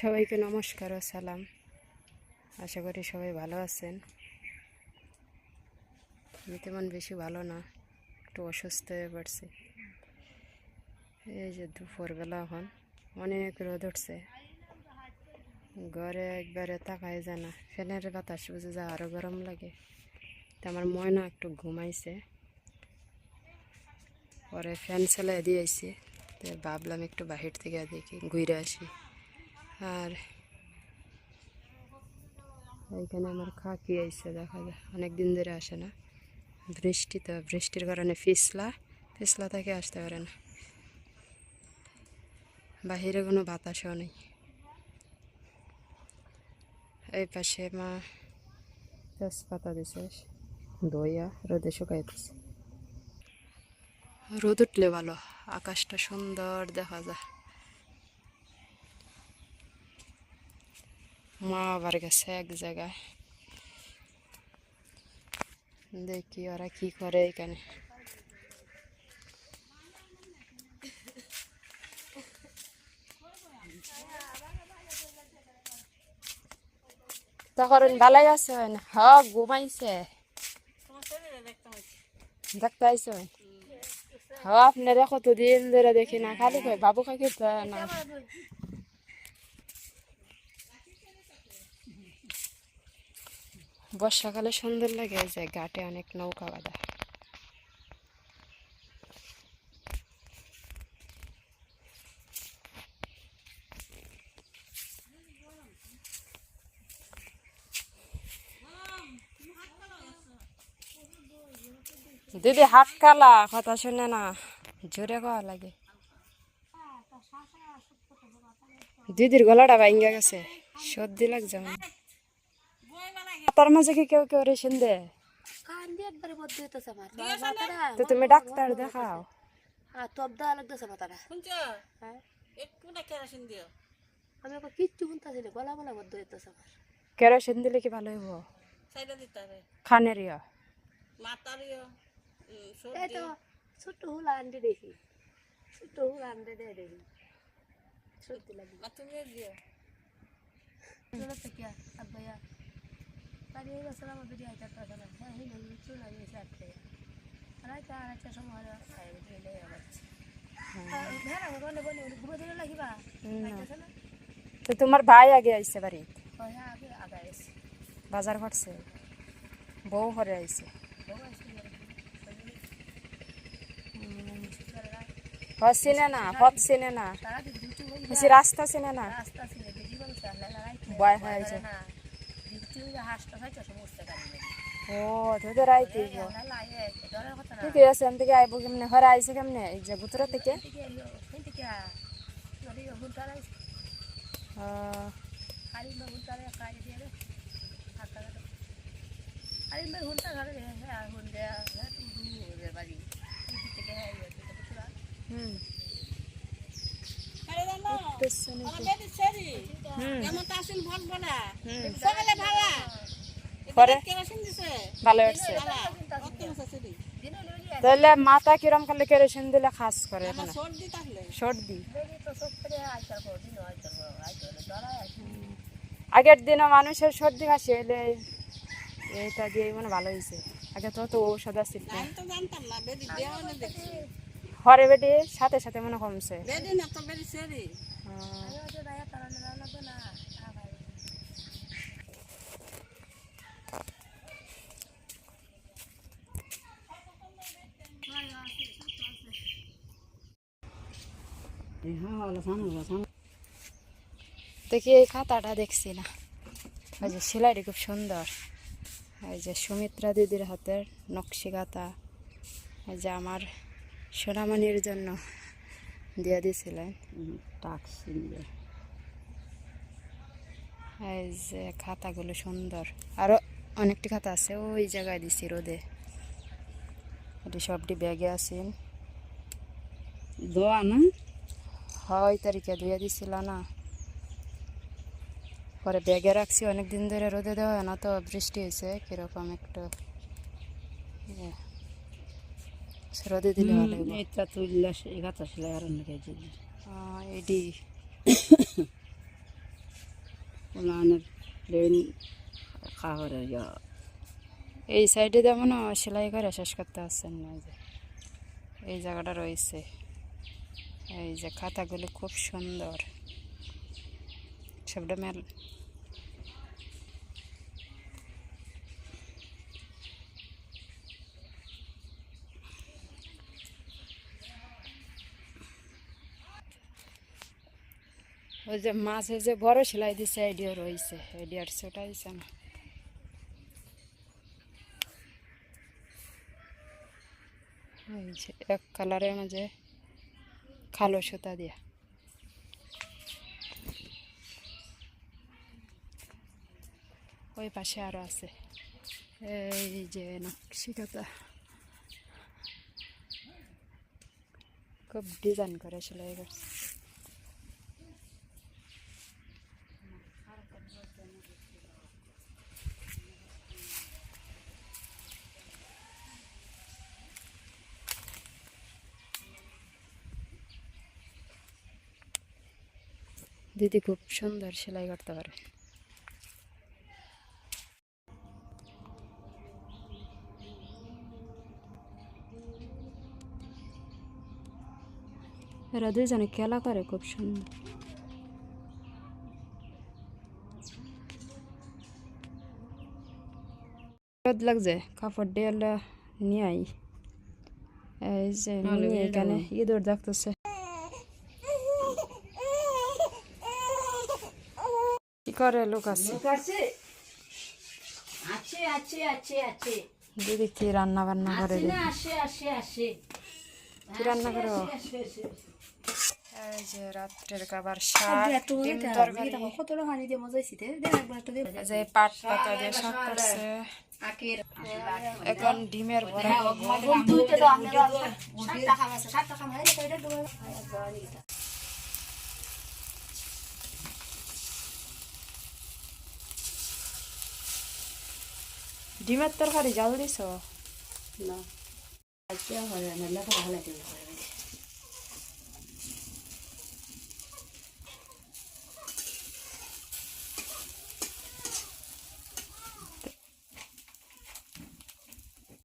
সবাইকে নমস্কার ও সালাম। আশা করি সবাই ভালো আছেন। আমি তেমন বেশি ভালো না, একটু অসুস্থ হয়ে পড়ছি। এই যে দুপুরবেলা এখন, অনেক রোদ উঠছে। ঘরে একবারে তাকাই যায় না, ফ্যানের বাতাস বুঝে যা আরও গরম লাগে। তো আমার ময়না একটু ঘুমাইছে। পরে ফ্যান চালাই দিয়েছি ভাবলাম একটু বাহির থেকে দেখি, ঘুরে আসি। আর এইখানে আমার খাকি আইসে, দেখা যায় অনেক দিন ধরে আসে না। বৃষ্টি তো, বৃষ্টির কারণে ফিসলা ফিসলা থেকে আসতে পারে না। বাহিরে কোনো বাতাসও নেই। এই পাশে মা তেজপাতা দিছে দইয়া, রোদে শুকাইতেছে রোদ উঠলে ভালো, আকাশটা সুন্দর দেখা যায়। মা আবার গেছে এক জায়গায়। দেখি ওরা কি করে এখানে। তখন ভালাই আছে না? হ, ঘুমাইছে। দেখতে আইসো হ, আপনারা কতদিন ধরে দেখি না, খালি বাবু কাকি না। বর্ষাকালে সুন্দর লাগে যে ঘাটে অনেক নৌকা বাঁধা। দিদি হাত কালা, কথা শুনে না, জোরে কওয়া লাগে। দিদির গলাটা ভাঙ্গা গেছে, সর্দি লাগছে আমার। তার মাঝে কি কেউ কেউ রেশন দিয়ে? তো তুমি ডাক্তার দেখাও। হ্যাঁ। কেরোসিন দিলে কি ভালো হইব? খানের ইয়া ছোট্ট হুল আন্ডে দেখি। ছোট্ট হুল আন্ডে দেয় দেখি। সত্যি লাগে। না তুমি দিও চলো তো কি আর ভাইয়া তাহলে এই বছর আমার বেরিয়ে আইতে পারছে না হ্যাঁ হিল হিল চুল লাগিয়েছে আটকে আর আইতে আর একটা সময় হলো খাই দিলে যাচ্ছে হ্যাঁ আমার বলে বলে ঘুরে দিলে লাগিবা আইতেছে না তো তোমার ভাই আগে আইছে বাড়ি হয় হ্যাঁ আগে আগে এসে বাজার করছে? বউ ঘরে আইছে? বউ আসছে পথ চিনে না পথ চিনে না। সারাদিন ডিউটি হয়ে বেশি রাস্তা চিনে না? রাস্তা ছিল বেশি মানুষ আল্লাহ লাগাইতে ভয় হয়েছে না ডিউটি হয়ে হাসটা খাইতে সমস্ত গাড়ি ও তোদের না। ঠিক আছে আমি থেকে আইব কেমনে ঘরে আইছে কেমনে? এই যে গুতরা থেকে থেকে থেকে হ্যাঁ হ্যাঁ থেকে হ্যাঁ তো পুরা। হুম। হুম। পরে? ভালো হচ্ছে। তাহলে মাথা কিরম করলে কেরোসিন দিলে খাস করে সর্দি থাকলে সর্দি। আগের দিনে মানুষের সর্দি কাশি হইলে এটা দিয়ে মানে ভালো হয়েছে আগে তো তো ঔষধ আছে আমি তো জানতাম না বেদি দেওয়ানে দেখছি হরে বেটে সাথে সাথে মনে কমছে। না তো সেরি আহ, আরে তো দায়া তারা না লাগবে না আ ভাই দেখি এই খাতাটা দেখছি না। ওই যে সেলাইটি খুব সুন্দর। এই যে সুমিত্রা দিদির হাতের নকশি খাতা। এই যে আমার সোনামণির জন্য দিয়ে দিয়েছিলেন এই যে খাতাগুলো সুন্দর। আরও অনেকটি খাতা আছে ওই জায়গায় দিছি রোদে। এটি সবটি ব্যাগে আছেন দোয়া না? হয় তারিখে ধুয়ে দিছিল না। পরে ব্যাগে রাখছি অনেক দিন ধরে রোদে দেওয়া হয় না তো বৃষ্টি হয়েছে কীরকম একটু রোদে দিলে ভালো হইব। এটা তুললে এই আর অন্য এডি প্লেন খাবারের এই সাইডে যেমন সেলাই করে শেষ করতে পারছেন না যে। এই জায়গাটা রয়েছে। এই যে খাতাগুলো খুব সুন্দর। সবটা মেল ওই যে মাছের যে বড় সেলাই দিছে, আইডিয়া রয়েছে। আইডিয়ার ছোটা হয়েছে না। যে এক কালারের মাঝে কালো সুতা দিয়া। ওই পাশে আরও আছে। এই যে নকশি কাতা খুব ডিজাইন করে সেলাই করছে দিদি খুব সুন্দর সেলাই করতে পারে। এরা দুজনে খেলা করে খুব সুন্দর। রোদ লাগছে কাপড় দিয়ে নিয়ে আই এই যে এখানে ইঁদুর দেখতেছে কি করে লোক আছে। আছে। আছে আছে আছে আছে। দিদি কি রান্না বান্না করে আসে আসে আসে। কি রান্না করো? যে রাত্রের খাবার শাক ডিম তরকারি। কত হানি দিয়ে মজা হয়েছি দেখ একবার একটা দেখ। এই যে পাট পাতা দিয়ে শাক করছে এখন ডিমের বড়া তুই তো দাও আমরা সাতটা খাম আছে সাতটা খাম হয় এটা ডুবে ডিমের তরকারি জাল দিছ? না। আজকে হয় না লেখা ভালো